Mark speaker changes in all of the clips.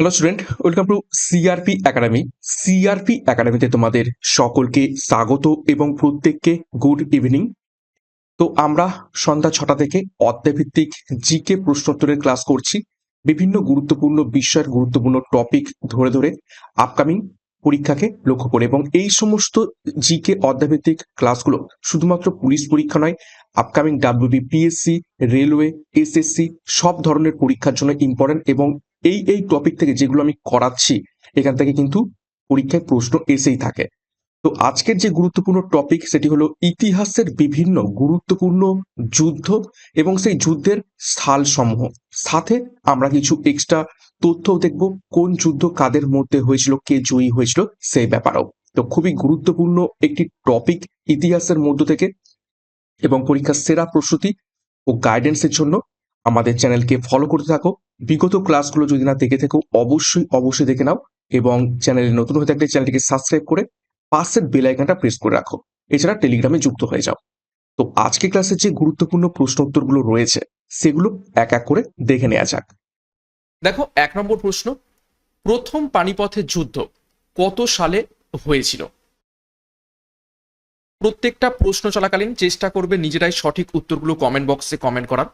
Speaker 1: Hello student welcome to CRP academy CRP একাডেমিতে তোমাদের সকলকে স্বাগত এবং প্রত্যেককে গুড ইভিনিং তো আমরা সন্ধ্যা ছটা থেকে অধ্যায়ভিত্তিক জিকে প্রশ্নোত্তরের ক্লাস করছি। বিভিন্ন গুরুত্বপূর্ণ বিষয়ের গুরুত্বপূর্ণ টপিক ধরে ধরে আপকামিং পরীক্ষাকে লক্ষ্য করে এবং এই সমস্ত জিকে অধ্যায়ভিত্তিক ক্লাসগুলো শুধুমাত্র পুলিশ পরীক্ষা নয় upcoming WB PSC railway SSC সব ধরনের পরীক্ষার জন্য ইম্পর্টেন্ট এবং এই এই টপিক থেকে যেগুলো আমি করাচ্ছি, এখান থেকে কিন্তু পরীক্ষায় প্রশ্ন এসেই থাকে। তো আজকের যে গুরুত্বপূর্ণ টপিক সেটি হলো ইতিহাসের বিভিন্ন গুরুত্বপূর্ণ যুদ্ধ এবং সেই যুদ্ধের সমূহ সাথে আমরা কিছু এক্সট্রা তথ্য দেখব, কোন যুদ্ধ কাদের মধ্যে হয়েছিল, কে জয়ী হয়েছিল, সেই ব্যাপারেও। তো খুবই গুরুত্বপূর্ণ একটি টপিক ইতিহাসের মধ্য থেকে এবং পরীক্ষার সেরা প্রস্তুতি ও গাইডেন্সের জন্য আমাদের চ্যানেলকে ফলো করতে থাকো। বিগত ক্লাসগুলো যদি না দেখে থাকো, অবশ্যই অবশ্যই দেখে নাও এবং চ্যানেলে নতুন হয়ে থাকলে চ্যানেলটিকে সাবস্ক্রাইব করে পাশের বেল প্রেস করে রাখো। এছাড়া টেলিগ্রামে যুক্ত হয়ে যাও। তো আজকে ক্লাসের যে গুরুত্বপূর্ণ প্রশ্ন উত্তরগুলো রয়েছে, সেগুলো এক এক করে দেখে নেওয়া যাক।
Speaker 2: দেখো, এক নম্বর প্রশ্ন, প্রথম পানিপথের যুদ্ধ কত সালে হয়েছিল? প্রত্যেকটা প্রশ্ন চলাকালীন চেষ্টা করবে নিজেরাই সঠিক উত্তরগুলো কমেন্ট বক্সে কমেন্ট করার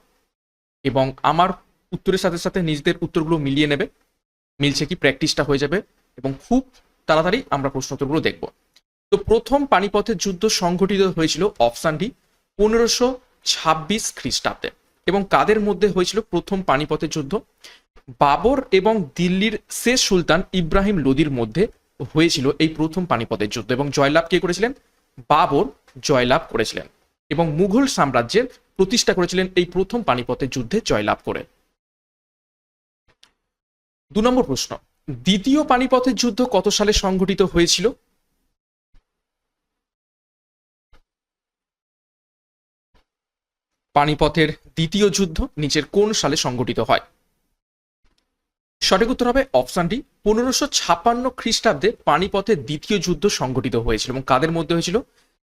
Speaker 2: এবং আমার উত্তরের সাথে সাথে নিজেদের উত্তরগুলো মিলিয়ে নেবে। মিলছে কি? প্র্যাকটিসটা হয়ে যাবে এবং খুব তাড়াতাড়ি আমরা প্রশ্ন উত্তরগুলো দেখব। তো প্রথম পানিপথের যুদ্ধ সংঘটিত হয়েছিল অপশানটি পনেরোশো ছাব্বিশ খ্রিস্টাব্দে। এবং কাদের মধ্যে হয়েছিল প্রথম পানিপথের যুদ্ধ? বাবর এবং দিল্লির শেষ সুলতান ইব্রাহিম লোদির মধ্যে হয়েছিল এই প্রথম পানিপথের যুদ্ধ। এবং জয়লাভ কে করেছিলেন? বাবর জয়লাভ করেছিলেন। এবং মুঘল সাম্রাজ্যের প্রতিষ্ঠা করেছিলেন এই প্রথম পানিপথের যুদ্ধে জয়লাভ করে। দু নম্বর প্রশ্ন, দ্বিতীয় পানিপথের যুদ্ধ কত সালে সংঘটিত হয়েছিল? পানিপথের দ্বিতীয় যুদ্ধ নিচের কোন সালে সংঘটিত হয়? সঠিক উত্তর হবে অপশানটি পনেরোশো ছাপ্পান্ন খ্রিস্টাব্দে পানিপথের দ্বিতীয় যুদ্ধ সংঘটিত হয়েছিল এবং কাদের মধ্যে হয়েছিল?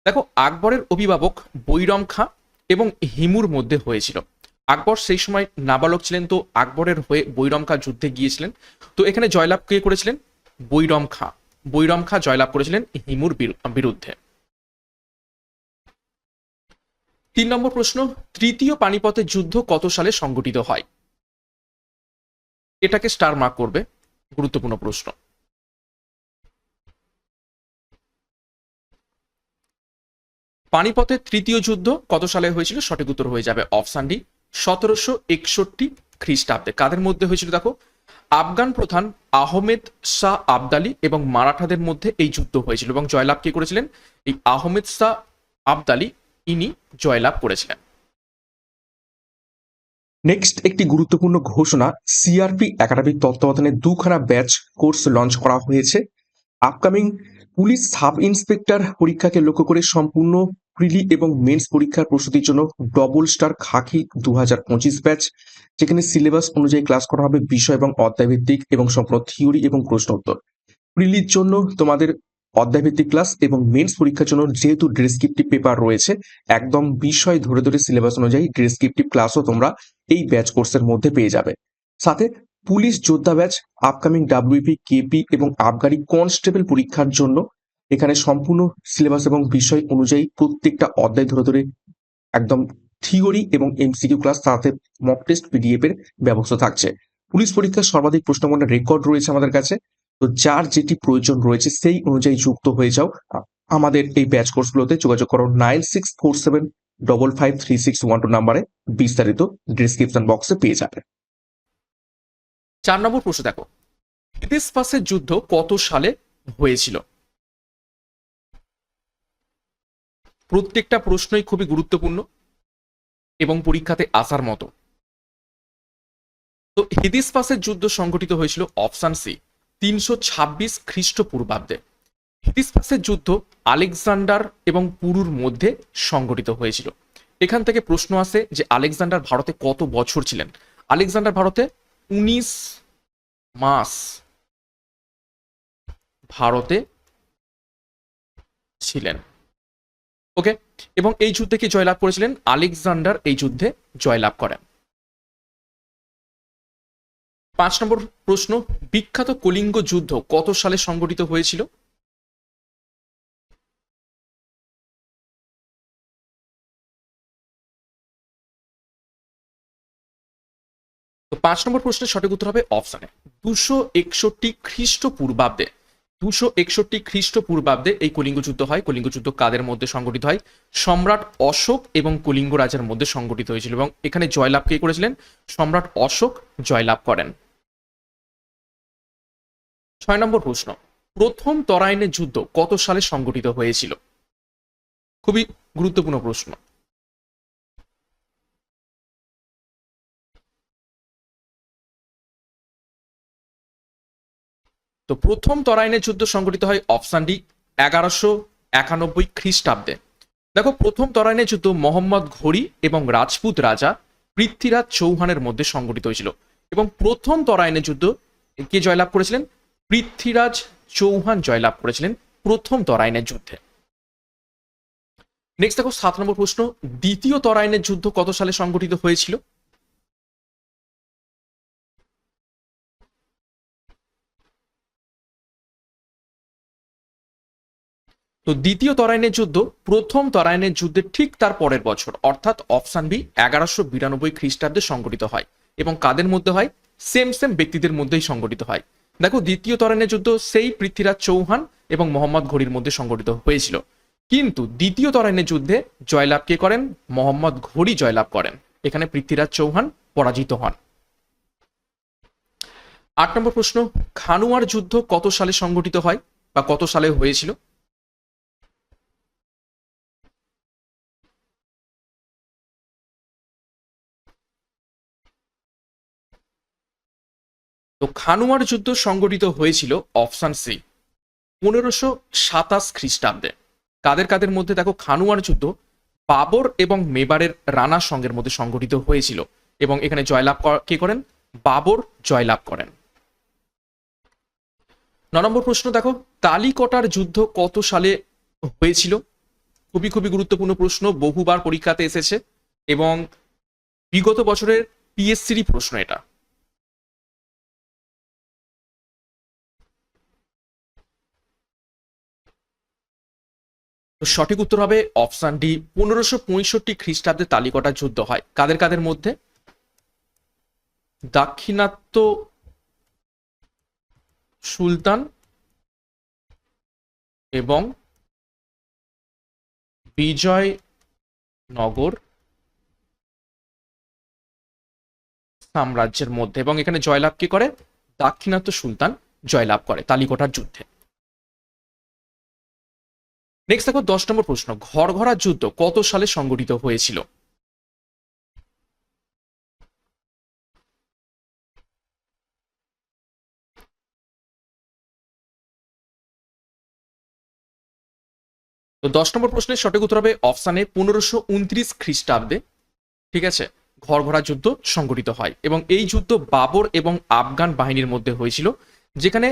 Speaker 2: দেখো, আকবরের অভিভাবক বৈরম খাঁ এবং হিমুর মধ্যে হয়েছিল। আকবর সেই সময় নাবালক ছিলেন তো, আকবরের হয়ে বৈরম খাঁ যুদ্ধে গিয়েছিলেন। তো এখানে জয়লাভ কে করেছিলেন? বৈরম খাঁ। বৈরম খাঁ জয়লাভ করেছিলেন হিমুর বিরুদ্ধে। তিন নম্বর প্রশ্ন, তৃতীয় পানিপথের যুদ্ধ কত সালে সংঘটিত হয়? এটাকে স্টার মার্ক করবে, গুরুত্বপূর্ণ প্রশ্ন। পানিপথের তৃতীয় যুদ্ধ কত সালে হয়েছিল? সঠিক উত্তর হয়ে যাবে অপশান ডি। সতেরোশো একষট্টি খ্রিস্টাব্দে। কাদের মধ্যে হয়েছিল দেখো? আফগান প্রধান আহমেদ শাহ আবদালি এবং মারাঠাদের মধ্যে এই যুদ্ধ হয়েছিল এবং জয়লাভ কে করেছিলেন? এই আহমেদ শাহ আবদালি, ইনি জয়লাভ করেছিলেন।
Speaker 1: নেক্সট একটি গুরুত্বপূর্ণ ঘোষণা সিআরপি একাডেমিক তত্ত্বাবধানে দুখানা ব্যাচ কোর্স লঞ্চ করা হয়েছে। আপকামিং পুলিশ সাব ইন্সপেক্টর পরীক্ষাকে লক্ষ্য করে সম্পূর্ণ প্রিলি এবং মেন্স পরীক্ষার প্রস্তুতির জন্য ডবল স্টার খাকি দু হাজার পঁচিশ ব্যাচ, যেখানে সিলেবাস অনুযায়ী ক্লাস করা হবে বিষয় এবং অধ্যায়ভিত্তিক এবং সম্পূর্ণ থিওরি এবং প্রশ্ন উত্তর। প্রিলির জন্য তোমাদের অধ্যায়ভিত্তিক ক্লাস এবং মেন্স পরীক্ষার জন্য যেহেতু ডেসক্রিপটিভ পেপার রয়েছে, একদম বিষয় ধরে ধরে সিলেবাস অনুযায়ী ডেসক্রিপটিভ ক্লাসও তোমরা এই ব্যাচ কোর্সের মধ্যে পেয়ে যাবে। সাথে পুলিশ যোদ্ধা ব্যাচ, আপকামিং ডাব্লিউপি, কেপি এবং আবগারি কনস্টেবল পরীক্ষার জন্য এখানে সম্পূর্ণ সিলেবাস এবং বিষয় অনুযায়ী প্রত্যেকটা অধ্যায় ধরে ধরে একদম থিওরি এবং এমসিকিউ ক্লাস তাতে মক টেস্ট পিডিএফ এর ব্যবস্থা থাকছে। পুলিশ পরীক্ষার সর্বাধিক প্রশ্নমণ্ডলের রেকর্ড রয়েছে আমাদের কাছে। তো যার যেটি প্রয়োজন রয়েছে সেই অনুযায়ী যুক্ত হয়ে যাও। আমাদের এই ব্যাচ কোর্সগুলোতে যোগাযোগ করো nine six four seven double five three six one two নাম্বারে বিস্তারিত ডিসক্রিপশন বক্সে পেয়ে যাবে।
Speaker 2: চার নম্বর প্রশ্ন দেখো। হিদিসপাসের যুদ্ধ কত সালে হয়েছিল? প্রত্যেকটা প্রশ্নই খুবই গুরুত্বপূর্ণ এবং পরীক্ষাতে আসার মতো। তো হিদিসপাসের যুদ্ধ সংঘটিত হয়েছিল অপশান সি, তিনশো ছাব্বিশ খ্রিস্টপূর্বাব্দে। হিদিসপাসের যুদ্ধ আলেকজান্ডার এবং পুরুর মধ্যে সংঘটিত হয়েছিল। এখান থেকে প্রশ্ন আসে যে আলেকজান্ডার ভারতে কত বছর ছিলেন? আলেকজান্ডার ভারতে উনিশ মাস। ভারতে ছিলেন। ওকে? এবং এই যুদ্ধে কি জয়লাভ করেছিলেন? আলেকজান্ডার এই যুদ্ধে জয়লাভ করেন। পাঁচ নম্বর প্রশ্ন, বিখ্যাত কলিঙ্গ যুদ্ধ কত সালে সংগঠিত হয়েছিল? তো পাঁচ নম্বর প্রশ্নের সঠিক উত্তর হবে অপশানে দুশো একষট্টি খ্রিস্টপূর্বাব্দে দুশো একষট্টি খ্রিস্টপূর্বাব্দে এই কলিঙ্গ যুদ্ধ হয়। কলিঙ্গ যুদ্ধ কাদের মধ্যে সংগঠিত হয়? সম্রাট অশোক এবং কলিঙ্গ রাজার মধ্যে সংগঠিত হয়েছিল এবং এখানে জয়লাভ কে করেছিলেন? সম্রাট অশোক জয়লাভ করেন। ছয় নম্বর প্রশ্ন, প্রথম তরাইনের যুদ্ধ কত সালে সংগঠিত হয়েছিল? খুবই গুরুত্বপূর্ণ প্রশ্ন। তো প্রথম তরাইনের যুদ্ধ সংগঠিত হয় অপশান ডি, এগারোশো একানব্বই খ্রিস্টাব্দে। দেখো, প্রথম তরাইনের যুদ্ধ মোহাম্মদ ঘড়ি এবং রাজপুত রাজা পৃথ্বীরাজ চৌহানের মধ্যে সংগঠিত হয়েছিল এবং প্রথম তরাইনের যুদ্ধ কে জয়লাভ করেছিলেন? পৃথ্বীরাজ চৌহান জয়লাভ করেছিলেন প্রথম তরাইনের যুদ্ধে। নেক্সট দেখো, সাত নম্বর প্রশ্ন, দ্বিতীয় তরাইনের যুদ্ধ কত সালে সংগঠিত হয়েছিল? তো দ্বিতীয় তরাইনের যুদ্ধ, প্রথম তরাইনের যুদ্ধের ঠিক তার পরের বছর, অর্থাৎ অপশান বি, এগারোশো বিরানব্বই খ্রিস্টাব্দে সংগঠিত হয় এবং কাদের মধ্যে হয়? সেম সেম ব্যক্তিদের মধ্যেই সংগঠিত হয়। দেখো, দ্বিতীয় তরাইনের যুদ্ধ সেই পৃথ্বীরাজ চৌহান এবং মোহাম্মদ ঘড়ির মধ্যে সংগঠিত হয়েছিল। কিন্তু দ্বিতীয় তরাইনের যুদ্ধে জয়লাভ কে করেন? মোহাম্মদ ঘড়ি জয়লাভ করেন। এখানে পৃথ্বীরাজ চৌহান পরাজিত হন। আট নম্বর প্রশ্ন, খানুয়ার যুদ্ধ কত সালে সংগঠিত হয় বা কত সালে হয়েছিল? তো খানুয়ার যুদ্ধ সংগঠিত হয়েছিল অপশান সি, পনেরোশো সাতাশ খ্রিস্টাব্দে। কাদের কাদের মধ্যে দেখো খানুয়ার যুদ্ধ বাবর এবং মেবারের রানা সঙ্গের মধ্যে সংগঠিত হয়েছিল এবং এখানে জয়লাভ কে করেন? বাবর জয়লাভ করেন। ন নম্বর প্রশ্ন দেখো, তালিকটার যুদ্ধ কত সালে হয়েছিল? খুবই খুবই গুরুত্বপূর্ণ প্রশ্ন, বহুবার পরীক্ষাতে এসেছে এবং বিগত বছরের পিএসসিরই প্রশ্ন এটা। সঠিক উত্তর হবে অপশান ডি, পনেরোশো পঁয়ষট্টি খ্রিস্টাব্দে তালিকটা যুদ্ধ হয়। কাদের কাদের মধ্যে? দাক্ষিণাত্য সুলতান এবং বিজয়নগর সাম্রাজ্যের মধ্যে। এবং এখানে জয়লাভ কি করে? দাক্ষিণাত্য সুলতান জয়লাভ করে তালিকটার যুদ্ধে। নেক্সট দেখো, দশ নম্বর প্রশ্ন। ঘরঘরা যুদ্ধ কত সালে সংগঠিত হয়েছিল? তো দশ নম্বর প্রশ্নের সঠিক উত্তর হবে অপশানে পনেরোশো উনত্রিশ খ্রিস্টাব্দে। ঠিক আছে? ঘরঘরা যুদ্ধ সংগঠিত হয় এবং এই যুদ্ধ বাবর এবং আফগান বাহিনীর মধ্যে হয়েছিল, যেখানে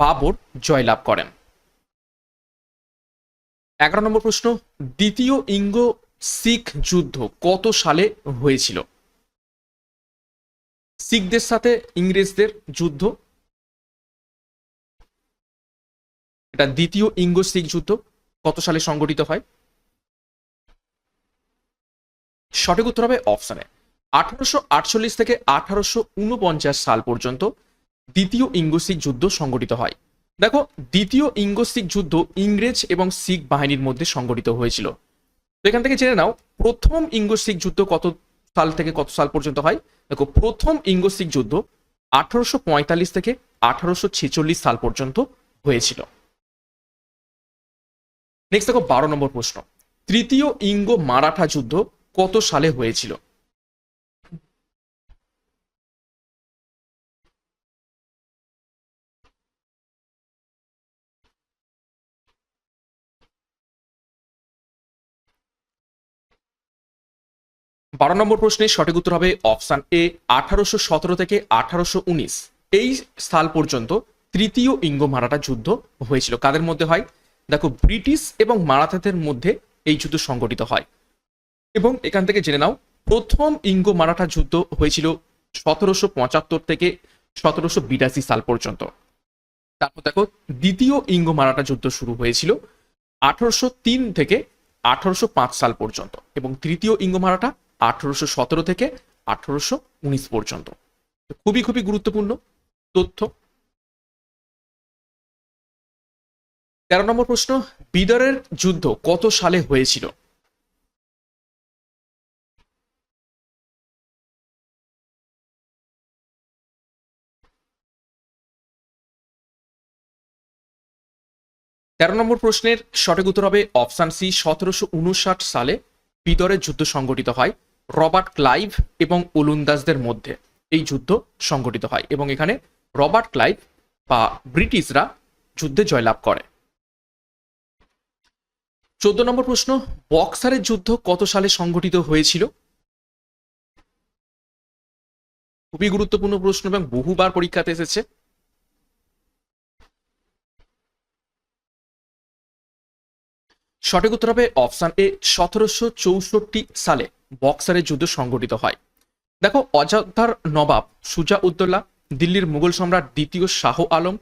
Speaker 2: বাবর জয়লাভ করেন। এগারো নম্বর প্রশ্ন, দ্বিতীয় ইঙ্গ শিখ যুদ্ধ কত সালে হয়েছিল? শিখদের সাথে ইংরেজদের যুদ্ধ। এটা দ্বিতীয় ইঙ্গ শিখ যুদ্ধ কত সালে সংগঠিত হয়? সঠিক উত্তর হবে অপশানে আঠারোশো আটচল্লিশ থেকে আঠারোশো উনপঞ্চাশ সাল পর্যন্ত দ্বিতীয় ইঙ্গ শিখ যুদ্ধ সংগঠিত হয়। দেখো, দ্বিতীয় ইঙ্গ শিখ যুদ্ধ ইংরেজ এবং শিখ বাহিনীর মধ্যে সংগঠিত হয়েছিল। তো এখান থেকে জেনে নাও, প্রথম ইঙ্গ শিখ যুদ্ধ কত সাল থেকে কত সাল পর্যন্ত হয়? দেখো, প্রথম ইঙ্গ শিখ যুদ্ধ আঠারোশো পঁয়তাল্লিশ থেকে আঠারোশো ছেচল্লিশ সাল পর্যন্ত হয়েছিল। নেক্সট দেখো, বারো নম্বর প্রশ্ন। তৃতীয় ইঙ্গ মারাঠা যুদ্ধ কত সালে হয়েছিল? বারো নম্বর প্রশ্নের সঠিক উত্তর হবে অপশান এ, আঠারোশো সতেরো থেকে আঠারোশো উনিশ। এই সাল পর্যন্ত তৃতীয় ইঙ্গ মারাঠা যুদ্ধ হয়েছিল। কাদের মধ্যে হয়? দেখো, ব্রিটিশ এবং মারাঠাদের মধ্যে এই যুদ্ধ সংগঠিত হয়। এবং এখান থেকে জেনে নাও, প্রথম ইঙ্গ মারাঠা যুদ্ধ হয়েছিল সতেরোশো পঁচাত্তর থেকে সতেরোশো বিরাশি সাল পর্যন্ত। তারপর দেখো, দ্বিতীয় ইঙ্গ মারাঠা যুদ্ধ শুরু হয়েছিল আঠারোশো তিন থেকে আঠারোশো পাঁচ সাল পর্যন্ত। এবং তৃতীয় ইঙ্গ মারাঠা আঠারোশো সতেরো থেকে আঠারোশো উনিশ পর্যন্ত। খুবই খুবই গুরুত্বপূর্ণ তথ্য। তেরো নম্বর প্রশ্ন, বিদরের যুদ্ধ কত সালে হয়েছিল? তেরো নম্বর প্রশ্নের সঠিক উত্তর হবে অপশান সি, সতেরোশো উনষাট সালে বিদরের যুদ্ধ সংগঠিত হয়। রবার্ট ক্লাইভ এবং ওলন্দাজদের মধ্যে এই যুদ্ধ সংগঠিত হয় এবং এখানে রবার্ট ক্লাইভ বা ব্রিটিশরা যুদ্ধে জয়লাভ করে। চোদ্দ নম্বর প্রশ্ন, বক্সারের যুদ্ধ কত সালে সংগঠিত হয়েছিল? খুবই গুরুত্বপূর্ণ প্রশ্ন এবং বহুবার পরীক্ষাতে এসেছে। সঠিক উত্তর হবে অপশান এ, সতেরোশো চৌষট্টি সালে। বক্সারের যুদ্ধ সংগঠিত হয়। দেখো, অযোধ্যার নবাব সুজা উদ্দৌলা, দিল্লির মুঘল সম্রাট দ্বিতীয় শাহ আলম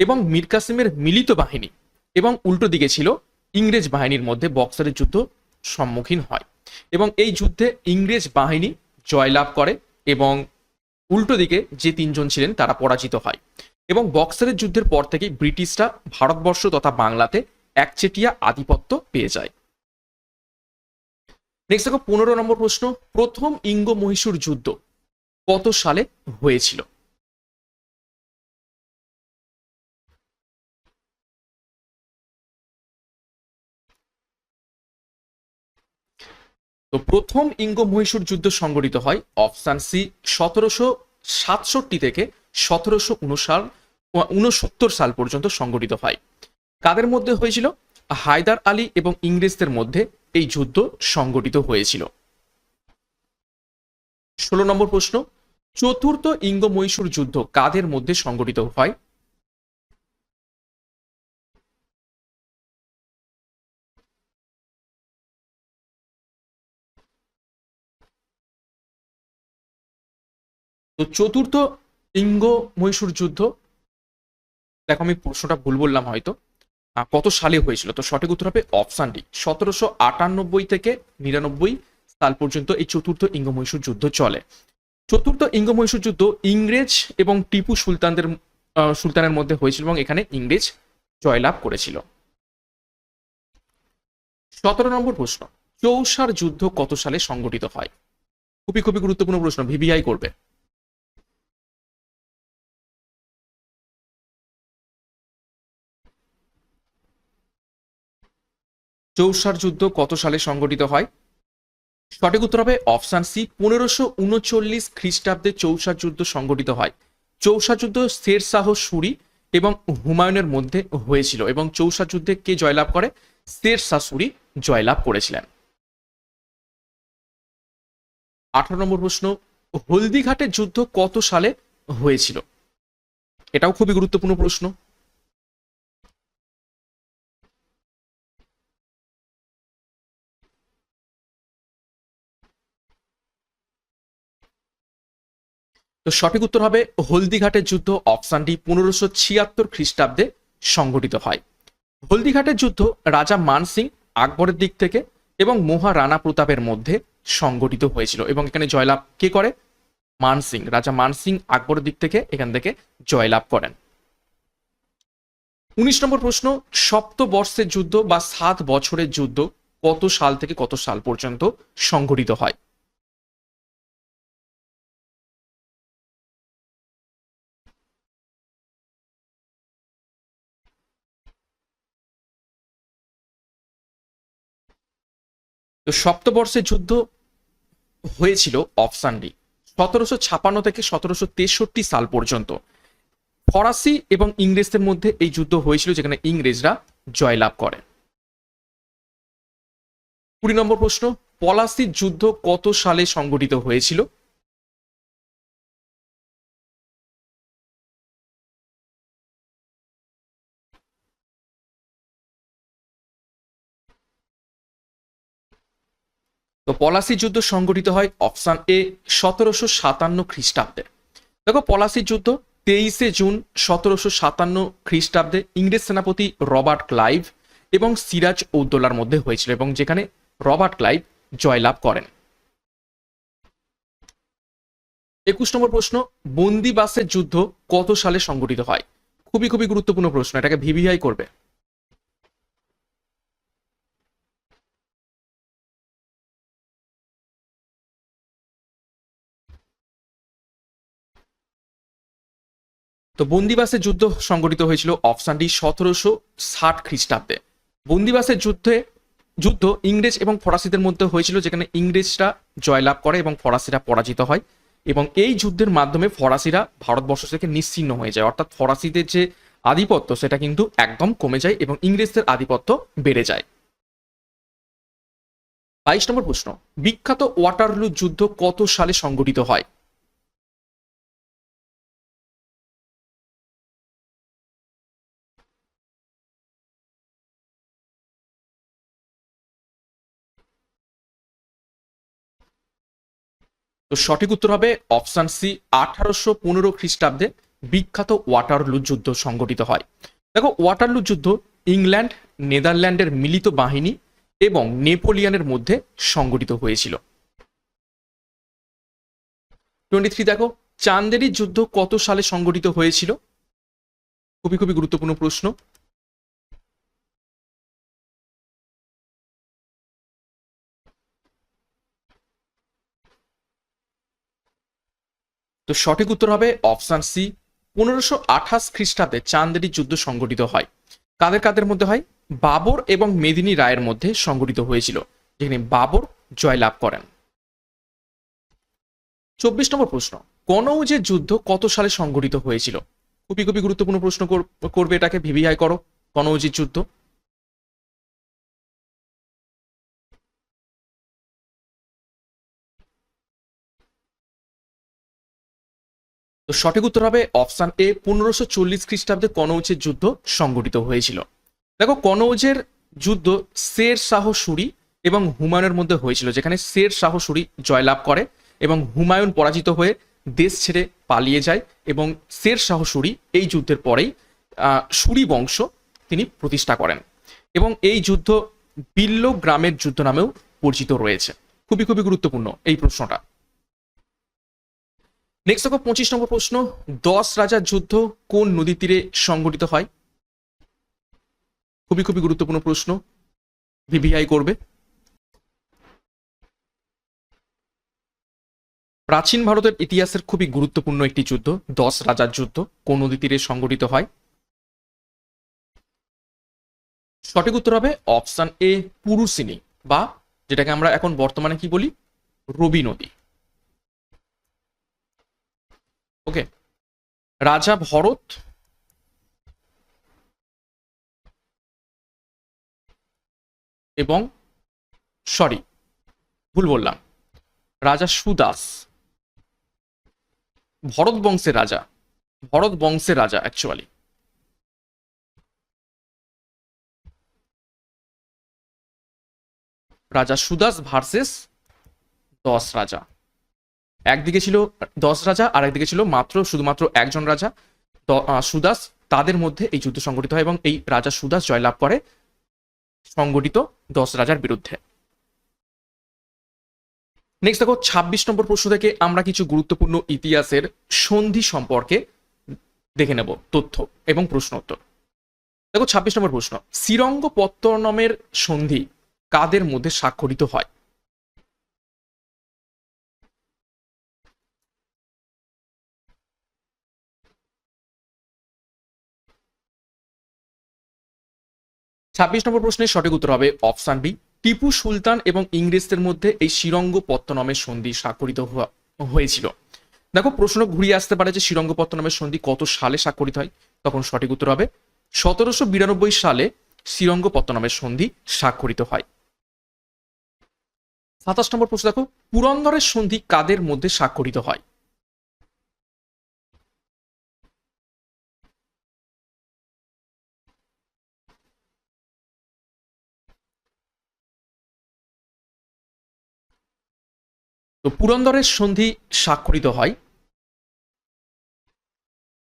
Speaker 2: এবং মীর কাসিমের মিলিত বাহিনী এবং উল্টো দিকে ছিল ইংরেজ বাহিনীর মধ্যে বক্সারের যুদ্ধ সম্মুখীন হয় এবং এই যুদ্ধে ইংরেজ বাহিনী জয়লাভ করে এবং উল্টো দিকে যে তিনজন ছিলেন তারা পরাজিত হয় এবং বক্সারের যুদ্ধের পর থেকেই ব্রিটিশরা ভারতবর্ষ তথা বাংলাতে একচেটিয়া আধিপত্য পেয়ে যায়। নেক্সট দেখো, পনেরো নম্বর প্রশ্ন, প্রথম ইঙ্গ মহীশূর যুদ্ধ কত সালে হয়েছিল? তো প্রথম ইঙ্গ মহীশূর যুদ্ধ সংগঠিত হয় অপশান সি, সতেরোশো সাতষট্টি থেকে সতেরোশো উনসাল উনসত্তর সাল পর্যন্ত সংগঠিত হয়। কাদের মধ্যে হয়েছিল? হায়দার আলী এবং ইংরেজদের মধ্যে এই যুদ্ধ সংগঠিত হয়েছিল। ষোলো নম্বর প্রশ্ন, চতুর্থ ইঙ্গ মহীশূর যুদ্ধ কাদের মধ্যে সংগঠিত হয়? তো চতুর্থ ইঙ্গ মহীশূর যুদ্ধ, দেখো আমি প্রশ্নটা ভুল বললাম হয়তো। কত সালে হয়েছিল? তো সঠিক উত্তর হবে অপশান ডি। সতেরোশো আটানব্বই থেকে নিরানব্বই সাল পর্যন্ত এই চতুর্থ ইঙ্গ মহীশূর যুদ্ধ চলে। চতুর্থ ইঙ্গ মহীশূর যুদ্ধ ইংরেজ এবং টিপু সুলতানদের সুলতানের মধ্যে হয়েছিল এবং এখানে ইংরেজ জয়লাভ করেছিল। সতেরো নম্বর প্রশ্ন, চৌসার যুদ্ধ কত সালে সংগঠিত হয়? খুবই খুবই গুরুত্বপূর্ণ প্রশ্ন ভিভিআই করবে। চৌসার যুদ্ধ কত সালে সংগঠিত হয়? সঠিক উত্তর হবে অপশান সি, পনেরোশো উনচল্লিশ খ্রিস্টাব্দে চৌসার যুদ্ধ সংগঠিত হয়। চৌসা যুদ্ধ শের শাহ সুরি এবং হুমায়ুনের মধ্যে হয়েছিল এবং চৌসা যুদ্ধে কে জয়লাভ করে? শের শাহ সুরি জয়লাভ করেছিলেন। আঠারো নম্বর প্রশ্ন, হলদিঘাটের যুদ্ধ কত সালে হয়েছিল? এটাও খুবই গুরুত্বপূর্ণ প্রশ্ন। তো সঠিক উত্তর হবে, হলদিঘাটের যুদ্ধ অপশান ডি পনেরোশো ছিয়াত্তর খ্রিস্টাব্দে সংঘটিত হয়। হলদিঘাটের যুদ্ধ রাজা মানসিং আকবরের দিক থেকে এবং মহারানা প্রতাপের মধ্যে সংগঠিত হয়েছিল। এবং এখানে জয়লাভ কে করে? মানসিং রাজা মানসিং আকবরের দিক থেকে এখান থেকে জয়লাভ করেন। উনিশ নম্বর প্রশ্ন, সপ্তবর্ষের যুদ্ধ বা সাত বছরের যুদ্ধ কত সাল থেকে কত সাল পর্যন্ত সংগঠিত হয়? তো সপ্তবর্ষের যুদ্ধ হয়েছিল অপশান ডি সতেরোশো ছাপান্ন থেকে সতেরোশো তেষট্টি সাল পর্যন্ত। ফরাসি এবং ইংরেজদের মধ্যে এই যুদ্ধ হয়েছিল যেখানে ইংরেজরা জয়লাভ করে। কুড়ি নম্বর প্রশ্ন পলাশির যুদ্ধ কত সালে সংগঠিত হয়েছিল? তো পলাশি যুদ্ধ সংগঠিত হয় অপশান এ, সতেরোশো সাতান্ন খ্রিস্টাব্দে। দেখো পলাশির যুদ্ধ তেইশে জুন সতেরোশো সাতান্ন খ্রিস্টাব্দে ইংরেজ সেনাপতি রবার্ট ক্লাইভ এবং সিরাজ উদ্দৌলার মধ্যে হয়েছিল এবং যেখানে রবার্ট ক্লাইভ জয়লাভ করেন। একুশ নম্বর প্রশ্ন, বন্দিবাসের যুদ্ধ কত সালে সংঘটিত হয়? খুবই খুবই গুরুত্বপূর্ণ প্রশ্ন, এটাকে ভিভিআই করবে। তো বন্দিবাসের যুদ্ধ সংগঠিত হয়েছিল অপশানটি সতেরোশো ষাট খ্রিস্টাব্দে। বন্দিবাসের যুদ্ধে, যুদ্ধ ইংরেজ এবং ফরাসিদের মধ্যে হয়েছিল যেখানে ইংরেজরা জয়লাভ করে এবং ফরাসিরা পরাজিত হয় এবং এই যুদ্ধের মাধ্যমে ফরাসিরা ভারতবর্ষ থেকে নিশ্চিন্ন হয়ে যায়। অর্থাৎ ফরাসিদের যে আধিপত্য সেটা কিন্তু একদম কমে যায় এবং ইংরেজদের আধিপত্য বেড়ে যায়। বাইশ নম্বর প্রশ্ন, বিখ্যাত ওয়াটারলু যুদ্ধ কত সালে সংঘটিত হয়? তো সঠিক উত্তর হবে অপশন সি, আঠারোশো পনেরো খ্রিস্টাব্দে বিখ্যাত ওয়াটারলু যুদ্ধ সংঘটিত হয়। দেখো, ওয়াটারলু যুদ্ধ ইংল্যান্ড, নেদারল্যান্ডের মিলিত বাহিনী এবং নেপোলিয়ানের মধ্যে সংঘটিত হয়েছিল। টোয়েন্টি থ্রি, দেখো, চান্দেরি যুদ্ধ কত সালে সংঘটিত হয়েছিল? খুবই খুবই গুরুত্বপূর্ণ প্রশ্ন। তো সঠিক উত্তর হবে অপশান সি, পনেরোশো আঠাশ খ্রিস্টাব্দে চান্দেরি যুদ্ধ সংঘটিত হয়। কাদের কাদের মধ্যে হয়? বাবর এবং মেদিনী রায়ের মধ্যে সংঘটিত হয়েছিল, যেখানে বাবর জয়লাভ করেন। চব্বিশ নম্বর প্রশ্ন কনৌজের যুদ্ধ কত সালে সংঘটিত হয়েছিল? খুবই খুবই গুরুত্বপূর্ণ প্রশ্ন করবে এটাকে, ভিভিআই করো। কনৌজির যুদ্ধ তো সঠিক উত্তর হবে অপশন এ, পনেরোশো চল্লিশ খ্রিস্টাব্দে কনৌজের যুদ্ধ সংঘটিত হয়েছিল। দেখো, কনৌজের যুদ্ধ শের শাহ সুরি এবং হুমায়ুনের মধ্যে হয়েছিল, যেখানে শের শাহ সুরি জয়লাভ করে এবং হুমায়ুন পরাজিত হয়ে দেশ ছেড়ে পালিয়ে যায় এবং শের শাহ সুরি এই যুদ্ধের পরেই সুরি বংশ তিনি প্রতিষ্ঠা করেন এবং এই যুদ্ধ বিল্ল গ্রামের যুদ্ধ নামেও পরিচিত রয়েছে। খুবই খুবই গুরুত্বপূর্ণ এই প্রশ্নটা। নেক্সট দেখো পঁচিশ নম্বর প্রশ্ন, দশ রাজার যুদ্ধ কোন নদী তীরে সংঘটিত হয়? খুবই খুবই গুরুত্বপূর্ণ প্রশ্ন ভিভিআই করবে। প্রাচীন ভারতের ইতিহাসের খুবই গুরুত্বপূর্ণ একটি যুদ্ধ, দশ রাজার যুদ্ধ কোন নদী তীরে সংঘটিত হয়? সঠিক উত্তর হবে অপশান এ পুরুষিনী বা যেটাকে আমরা এখন বর্তমানে কি বলি? রবি নদী। ওকে। রাজা ভরত? এবং সরি ভুল বললাম। রাজা সুদাস। ভরত বংশের রাজা। ভরত বংশের রাজা অ্যাকচুয়ালি রাজা সুদাস ভার্সেস দশ রাজা। একদিকে ছিল দশ রাজা আর একদিকে ছিল মাত্র শুধুমাত্র একজন রাজা। সুদাস তাদের মধ্যে এই যুদ্ধ সংগঠিত হয় এবং এই রাজা সুদাস জয়লাভ করে সংগঠিত দশ রাজার বিরুদ্ধে। নেক্সট দেখো, ছাব্বিশ নম্বর প্রশ্ন থেকে আমরা কিছু গুরুত্বপূর্ণ ইতিহাসের সন্ধি সম্পর্কে দেখে নেব তথ্য এবং প্রশ্ন উত্তর দেখো, ছাব্বিশ নম্বর প্রশ্ন, শ্রীরঙ্গপত্তনমের সন্ধি কাদের মধ্যে স্বাক্ষরিত হয়? ছাব্বিশ নম্বর প্রশ্নের সঠিক উত্তর হবে অপশান বি। টিপু সুলতান এবং ইংরেজদের মধ্যে এই শ্রীরঙ্গপত্তনমের সন্ধি স্বাক্ষরিত হয়েছিল। দেখো, প্রশ্ন ঘুরিয়ে আসতে পারে যে শ্রীরঙ্গপত্তনমের সন্ধি কত সালে স্বাক্ষরিত হয়। তখন সঠিক উত্তর হবে সতেরোশো বিরানব্বই সালে শ্রীরঙ্গপত্তনমের সন্ধি স্বাক্ষরিত হয়। সাতাশ নম্বর প্রশ্ন দেখো, পুরন্দরের সন্ধি কাদের মধ্যে স্বাক্ষরিত হয়? তো পুরন্দরের সন্ধি স্বাক্ষরিত হয়।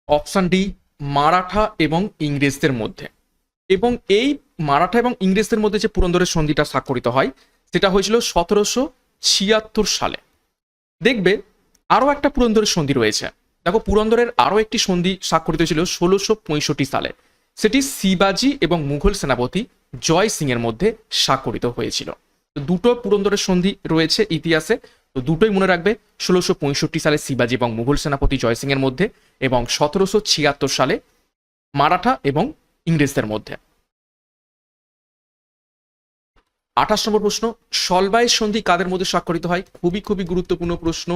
Speaker 2: অপশান ডি, মারাঠা এবং ইংরেজদের মধ্যে। এবং এই মারাঠা এবং ইংরেজদের মধ্যে যে পুরন্দরের সন্ধিটা স্বাক্ষরিত হয়, সেটা হয়েছিল সতেরোশো ছিয়াত্তর সালে। দেখবে আরও একটা পুরন্দরের সন্ধি রয়েছে। দেখো, পুরন্দরের আরও একটি সন্ধি স্বাক্ষরিত ছিল ষোলোশো পঁয়ষট্টি সালে। সেটি শিবাজি এবং মুঘল সেনাপতি জয় সিং এর মধ্যে স্বাক্ষরিত হয়েছিল। দুটো পুরন্দরের সন্ধি রয়েছে ইতিহাসে। তো দুটোই মনে রাখবে, ষোলোশো পঁয়ষট্টি সালে শিবাজি এবং মুঘল সেনাপতি জয় সিং এর মধ্যে এবং সতেরোশো ছিয়াত্তর সালে মারাঠা এবং ইংরেজদের মধ্যে। আঠাশ নম্বর প্রশ্ন সলবায়ের সন্ধি কাদের মধ্যে স্বাক্ষরিত হয়? খুবই খুবই গুরুত্বপূর্ণ প্রশ্ন।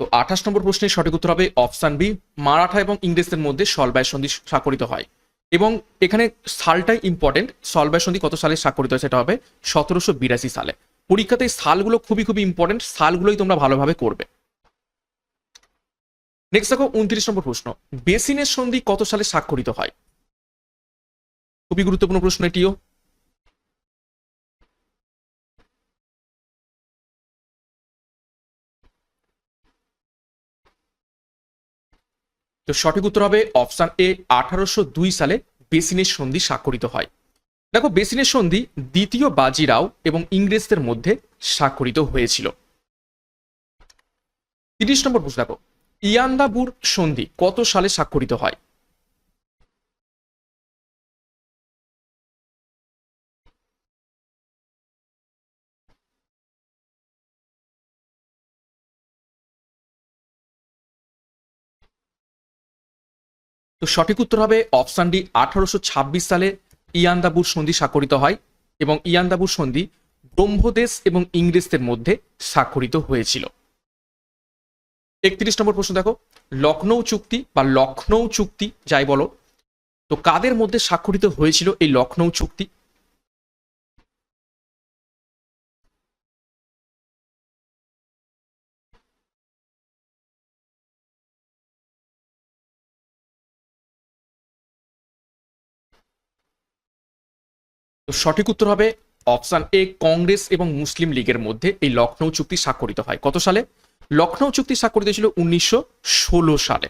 Speaker 2: তো আঠাশ নম্বর প্রশ্নের সঠিক উত্তর হবে অপশান বি, মারাঠা এবং ইংরেজদের মধ্যে সলবায় সন্ধি স্বাক্ষরিত হয়। এবং এখানে সালটাই ইম্পর্টেন্ট সলবায় সন্ধি কত সালে স্বাক্ষরিত হয় সেটা হবে সতেরোশো বিরাশি সালে। পরীক্ষাতে সালগুলো খুবই খুবই ইম্পর্টেন্ট সালগুলোই তোমরা ভালোভাবে করবে। নেক্সট দেখো উনত্রিশ নম্বর প্রশ্ন, বেসিনের সন্ধি কত সালে স্বাক্ষরিত হয়? খুবই গুরুত্বপূর্ণ প্রশ্ন এটিও। তো সঠিক উত্তর হবে অপশান এ, আঠারোশো দুই সালে বেসিনের সন্ধি স্বাক্ষরিত হয়। দেখো, বেসিনের সন্ধি দ্বিতীয় বাজিরাও এবং ইংরেজদের মধ্যে স্বাক্ষরিত হয়েছিল। তিরিশ নম্বর প্রশ্ন দেখো, ইয়ান্দাবুর সন্ধি কত সালে স্বাক্ষরিত হয়? তো সঠিক উত্তর হবে অপশান ডি, আঠারোশো ছাব্বিশ সালে ইয়ান্দাবুর সন্ধি স্বাক্ষরিত হয় এবং ইয়ান্দাবুর সন্ধি ব্রহ্মদেশ এবং ইংরেজদের মধ্যে স্বাক্ষরিত হয়েছিল। একত্রিশ নম্বর প্রশ্ন দেখো, লখনৌ চুক্তি বা লখনৌ চুক্তি যাই বলো, তো কাদের মধ্যে স্বাক্ষরিত হয়েছিল এই লখনৌ চুক্তি? তো সঠিক উত্তর হবে অপশান এ, কংগ্রেস এবং মুসলিম লীগের মধ্যে এই লখনৌ চুক্তি স্বাক্ষরিত হয়। কত সালে? লখনৌ চুক্তি স্বাক্ষরিত ছিল উনিশশো ষোলো সালে।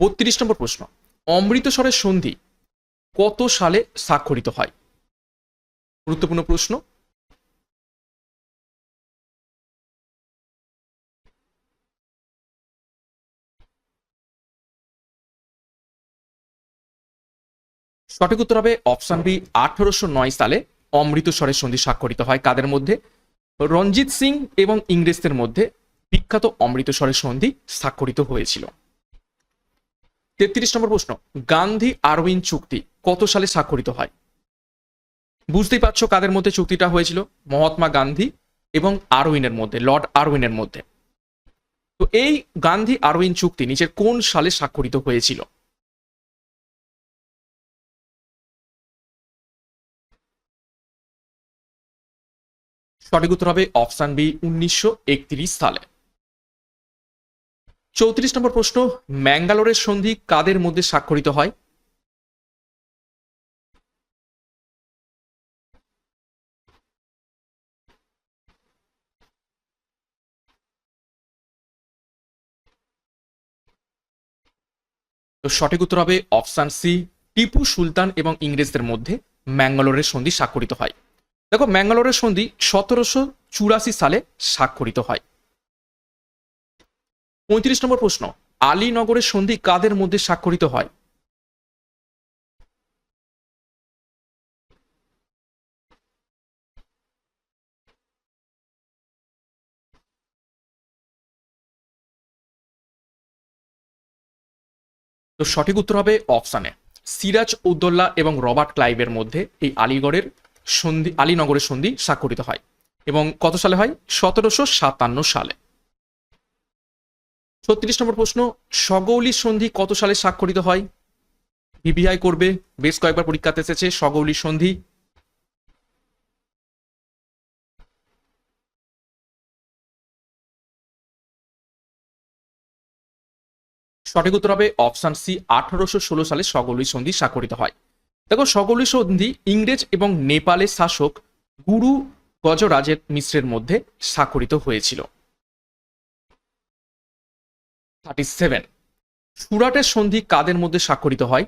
Speaker 2: বত্রিশ নম্বর প্রশ্ন, অমৃতসরের সন্ধি কত সালে স্বাক্ষরিত হয়? গুরুত্বপূর্ণ প্রশ্ন সঠিক উত্তর হবে অপশন বি, আঠারোশো নয় সালে অমৃতসরের সন্ধি স্বাক্ষরিত হয়। কাদের মধ্যে? রঞ্জিত সিং এবং ইংরেজদের মধ্যে বিখ্যাত অমৃতসরের সন্ধি স্বাক্ষরিত হয়েছিল। তেত্রিশ নম্বর প্রশ্ন, গান্ধী আরউইন চুক্তি কত সালে স্বাক্ষরিত হয়? বুঝতেই পারছ কাদের মধ্যে চুক্তিটা হয়েছিল? মহাত্মা গান্ধী এবং আরউইনের মধ্যে, লর্ড আরউইনের মধ্যে। তো এই গান্ধী আরউইন চুক্তি নিচের কোন সালে স্বাক্ষরিত হয়েছিল? সঠিক উত্তর হবে অপশান বি, উনিশশো একত্রিশ সালে। চৌত্রিশ নম্বর প্রশ্ন, ম্যাঙ্গালোরের সন্ধি কাদের মধ্যে স্বাক্ষরিত হয়? তো সঠিক উত্তর হবে অপশান সি, টিপু সুলতান এবং ইংরেজদের মধ্যে ম্যাঙ্গালোরের সন্ধি স্বাক্ষরিত হয়। দেখো ম্যাঙ্গালোরের সন্ধি সতেরোশো চুরাশি সালে স্বাক্ষরিত হয়। পঁয়ত্রিশ নম্বর প্রশ্ন, আলীনগরের সন্ধি কাদের মধ্যে স্বাক্ষরিত হয়? তো সঠিক উত্তর হবে অপশানে সিরাজ উদ্দোল্লা এবং রবার্ট ক্লাইভের মধ্যে এই আলিগড়ের সন্ধি, আলীনগরের সন্ধি স্বাক্ষরিত হয় এবং কত সালে হয়? সতেরোশো সাতান্ন সালে। ছত্রিশ নম্বর প্রশ্ন, সগৌলি সন্ধি কত সালে স্বাক্ষরিত হয়? ভিভিআই করবে, বেশ কয়েকবার পরীক্ষাতে এসেছে, সগৌলি সন্ধি। সঠিক উত্তর হবে, অপশান সি, আঠারোশো ষোলো সালে সগৌলি সন্ধি স্বাক্ষরিত হয়। দেখো, সকলই সন্ধি, ইংরেজ এবং নেপালের শাসক গুরু গজরাজের মিশ্রের মধ্যে স্বাক্ষরিত হয়েছিল। থার্টি সেভেন সুরাটের সন্ধি কাদের মধ্যে স্বাক্ষরিত হয়?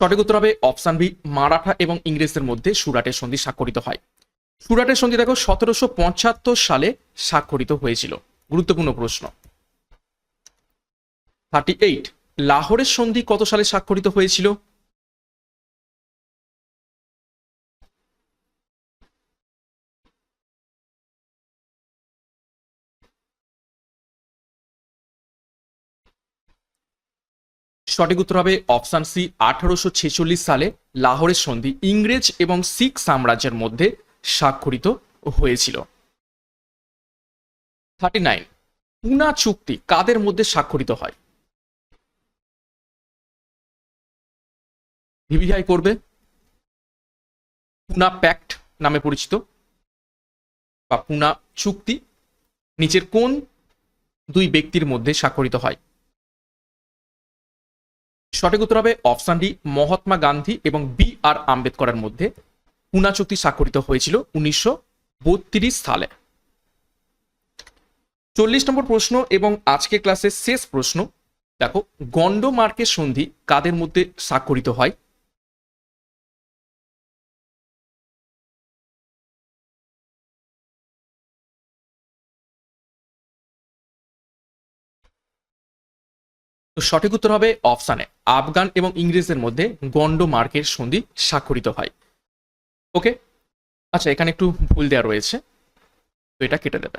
Speaker 2: সঠিক উত্তর হবে অপশান বি, মারাঠা এবং ইংরেজদের মধ্যে সুরাটের সন্ধি স্বাক্ষরিত হয়। সুরাটের সন্ধি দেখো, সতেরোশো পঁচাত্তর সালে স্বাক্ষরিত হয়েছিল। গুরুত্বপূর্ণ প্রশ্ন। থার্টি এইট লাহোরের সন্ধি কত সালে স্বাক্ষরিত হয়েছিল? সঠিক উত্তর হবে অপশন সি, আঠারোশো ছেচল্লিশ সালে লাহোরের সন্ধি ইংরেজ এবং শিখ সাম্রাজ্যের মধ্যে স্বাক্ষরিত হয়েছিল। থার্টি নাইন, পুনা চুক্তি কাদের মধ্যে স্বাক্ষরিত হয়? ভিভিআই করবে পুনা প্যাক্ট নামে পরিচিত। বা পুনা চুক্তি নিচের কোন দুই ব্যক্তির মধ্যে স্বাক্ষরিত হয়? সঠিক উত্তর হবে অপশান ডি, মহাত্মা গান্ধী এবং বি আর আম্বেদকরের মধ্যে পুনা চুক্তি স্বাক্ষরিত হয়েছিল উনিশশো বত্রিশ সালে। চল্লিশ নম্বর প্রশ্ন এবং আজকে ক্লাসের শেষ প্রশ্ন। দেখো, গন্ডমার্কের সন্ধি কাদের মধ্যে স্বাক্ষরিত হয়? সঠিক উত্তর হবে অপশানে আফগান এবং ইংরেজদের মধ্যে গন্ডমার্কের সন্ধি স্বাক্ষরিত হয়। ওকে? আচ্ছা এখানে একটু ভুল দেওয়া রয়েছে। তো এটা কেটে দেবে।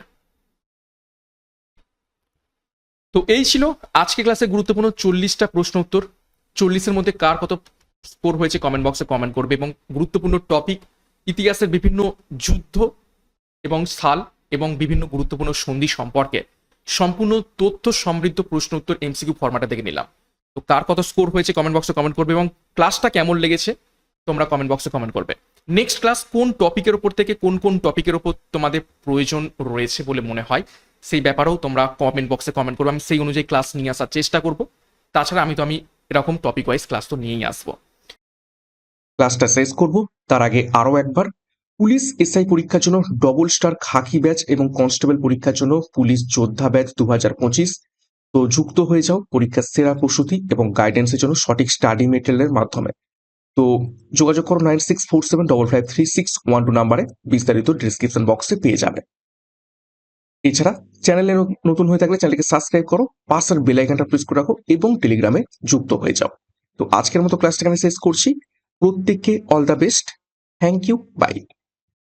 Speaker 2: তো এই ছিল আজকে ক্লাসে গুরুত্বপূর্ণ চল্লিশটা প্রশ্ন উত্তর। চল্লিশের মধ্যে কার কত স্কোর হয়েছে কমেন্ট বক্সে কমেন্ট করবে এবং গুরুত্বপূর্ণ টপিক, ইতিহাসের বিভিন্ন যুদ্ধ এবং সাল এবং বিভিন্ন গুরুত্বপূর্ণ সন্ধি সম্পর্কে। সম্পূর্ণ তথ্য সমৃদ্ধ প্রশ্ন উত্তর এমসিকিউ ফরম্যাটে দেখে নিলাম। তো কার কত স্কোর হয়েছে কমেন্ট বক্সে কমেন্ট করবে এবং ক্লাসটা কেমন লেগেছে তোমরা কমেন্ট বক্সে কমেন্ট করবে। নেক্সট ক্লাস কোন টপিকের উপর থেকে কোন কোন টপিকের উপর তোমাদের প্রয়োজন রয়েছে বলে মনে হয়, সেই ব্যাপারেও তোমরা কমেন্ট বক্সে কমেন্ট করবে। আমি সেই অনুযায়ী ক্লাস নিয়ে আসার চেষ্টা করব। তাছাড়া আমি তো, আমি এরকম টপিক ওয়াইজ ক্লাস তো নিয়েই আসব।
Speaker 1: ক্লাসটা শেষ করব। তার আগে আরও একবার পুলিশ এসআই পরীক্ষার জন্য ডবল স্টার খাকি ব্যাচ এবং কনস্টেবল পরীক্ষার জন্য পুলিশ যোদ্ধা ব্যাচ দু তো যুক্ত হয়ে যাও পরীক্ষার সেরা প্রস্তুতি এবং গাইডেন্সের জন্য সঠিক স্টাডি মেটেরিয়ালের মাধ্যমে। তো যোগাযোগ করো nine six four seven double five three six one two নাম্বারে বিস্তারিত ডিসক্রিপশন বক্সে পেয়ে যাবে। এছাড়া চ্যানেলে নতুন হয়ে থাকলে চ্যানেলকে সাবস্ক্রাইব করো পাশের বেল আইকনটা প্রেস করে রাখো এবং টেলিগ্রামে যুক্ত হয়ে যাও। তো আজকের মতো ক্লাসটা এখানে শেষ করছি। প্রত্যেককে all the best thank you bye